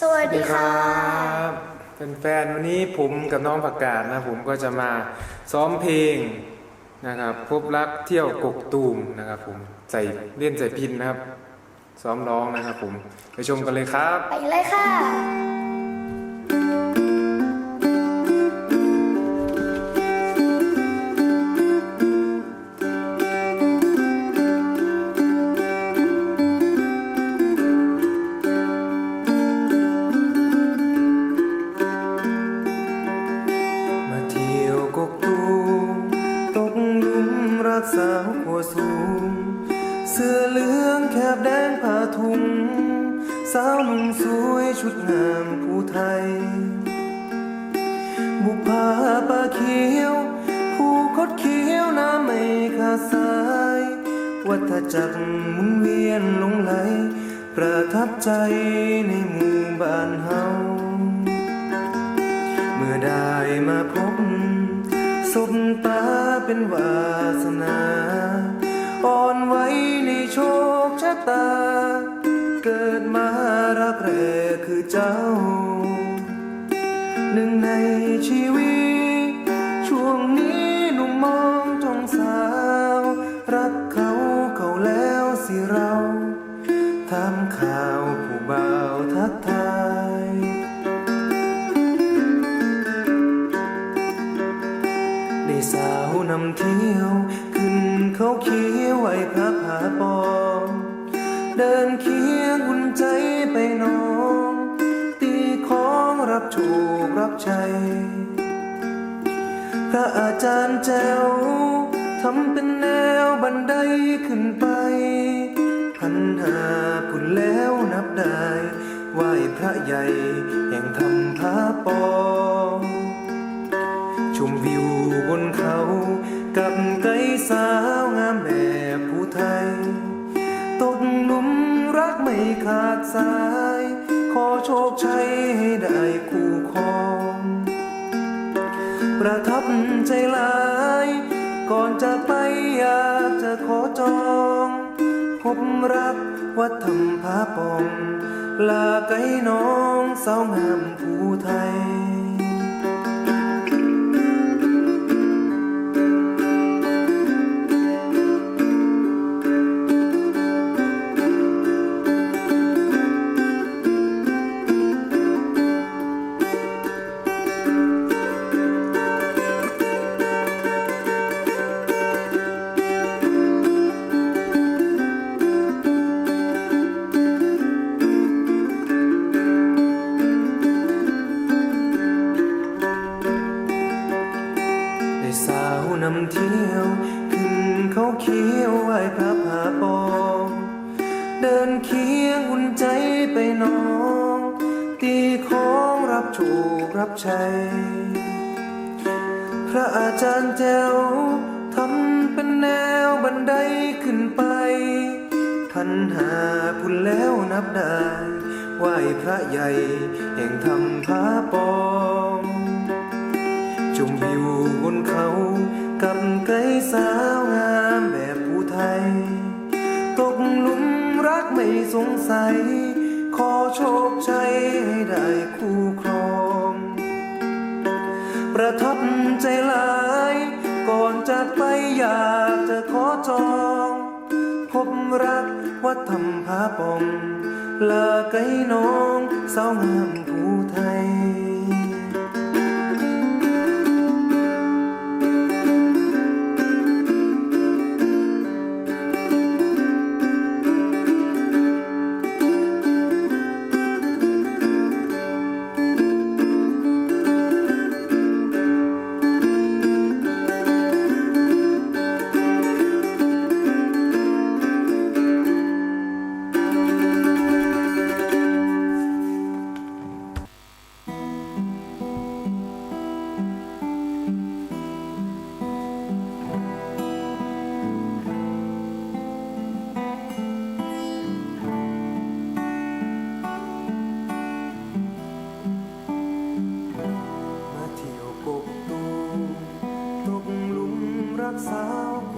สวัสดีค่ะบแฟนๆวันนี้ผมกับน้องผักกาดนะผมก็จะมาซ้อมเพลงนะครับ พบรักเที่ยวกกตูมนะครับ ผมใส่เล่นใส่พินนะครับ ซ้อมร้องนะครับ ผมไปชมกันเลยครับ ไปเลยค่ะ สาวหัวสูง เสื้อเหลืองแคบแดงผ้าถุง สาวหนุ่มสวยชุดงามผู้ไทย บุพาปาเขียว ผู้คดเขียวน้ำไม่ขาดสาย วัฏจักรมุนเวียนลงไหล ประทับใจในหมู่บ้านเฮา เมื่อได้มาพบ เป็นวาสนาอ่อนไว้ในโชคชะตา เกิดมารักแรกคือเจ้า หนึ่งในชีวิต ขึ้นเขาเขียวไหวพระผาปอง เดินเคียงหุ่นใจไปน้อง ตีของรับโชครับชัยพระอาจารย์แจ้วทำเป็นแนวบันไดขึ้นไป พันหาพุ่นแล้วนับได้ไหว้พระใหญ่แห่งธรรมพาปอง กับไกสาวงามแบบผู้ไทย ตกหลุมรักไม่ขาดสาย ขอโชคชัยให้ได้คู่ครอง ประทับใจหลาย ก่อนจะไปอยากจะขอจอง พบรักวัดธรรมพาปอง ลาไกน้องสาวงามผู้ไทย รับชัยพระอาจารย์แจ้วทำเป็นแนวบันไดขึ้นไปพันหาพุ่นแล้วนับได้ไหว้พระใหญ่แห่งธรรมพาปองชมวิวบนเขากับไกลสาวงามแบบผู้ไทย ตกหลุมรักไม่สงสัย ขอโชคชัยให้ได้คู่ ประทับใจหลาย ก่อนจากไปอยากจะขอจอง พบรักวัดธรรมพาปองลาไกน้องสาวงามผู้ไทย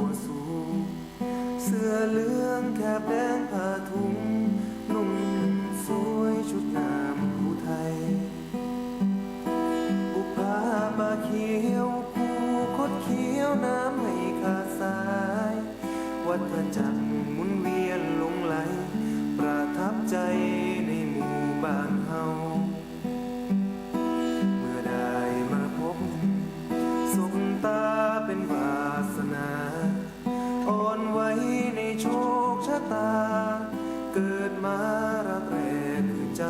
ัวสูง เสื้อเหลืองแถบแดงผ้าถุงนุ่งสวยชุดงามผู้ไทยอุพาบาเขียวผู้คดเขียวน้ำให้ขาดสาย วัดพระจันทร์ ตา เกิดมารักแรกคือเจ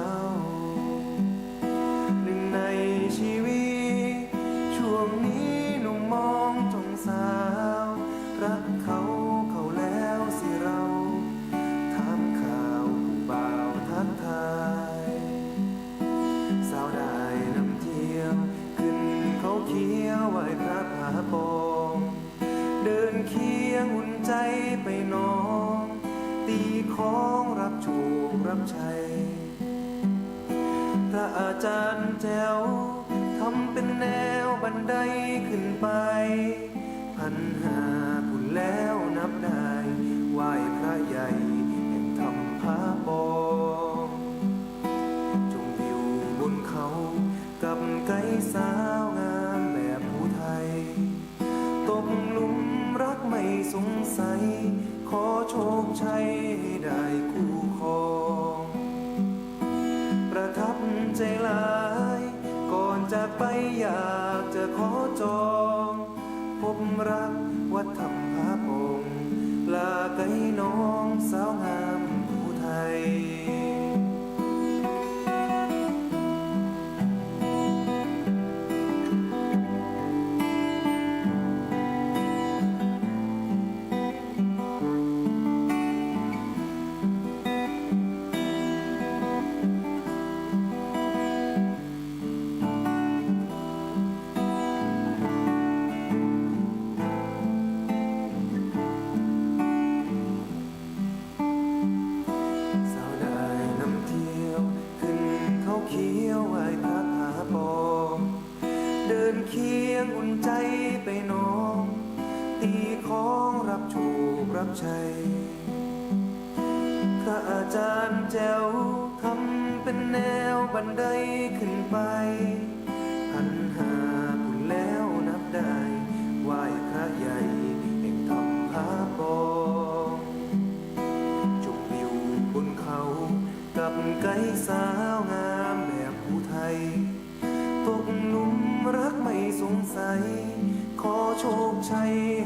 รับชัยพระอาจารย์แจวทำเป็นแนวบันไดขึ้นไป พันหาบุญแล้วนับได้ไหว้พระใหญ่แห่งธรรมพาปองจงอยู่บนเขากับไก่สา อยากจะขอจอง พบรักวัดธรรมพาปงลาไกน้องสาว พียงอุ่นใจไปน้อง ตีของรับชูรับชัยพระอาจารย์แจวทำเป็นแนวบันไดขึ้นไป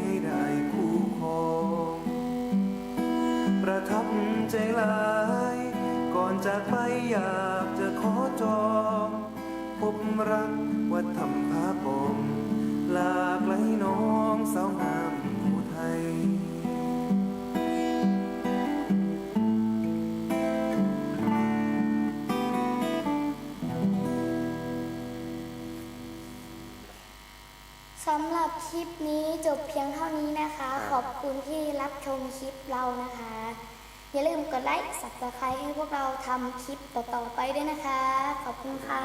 ให้ได้คู่ครอง ประทับใจหลาย ก่อนจากไปอยากจะขอจองพบรักวัดธรรมพาปองลาไกลน้องสาวงา สำหรับคลิปนี้จบเพียงเท่านี้นะคะ ขอบคุณที่รับชมคลิปเรานะคะ อย่าลืมกดไลค์ subscribe ให้พวกเราทำคลิปต่อๆไปด้วยนะคะ ขอบคุณค่ะ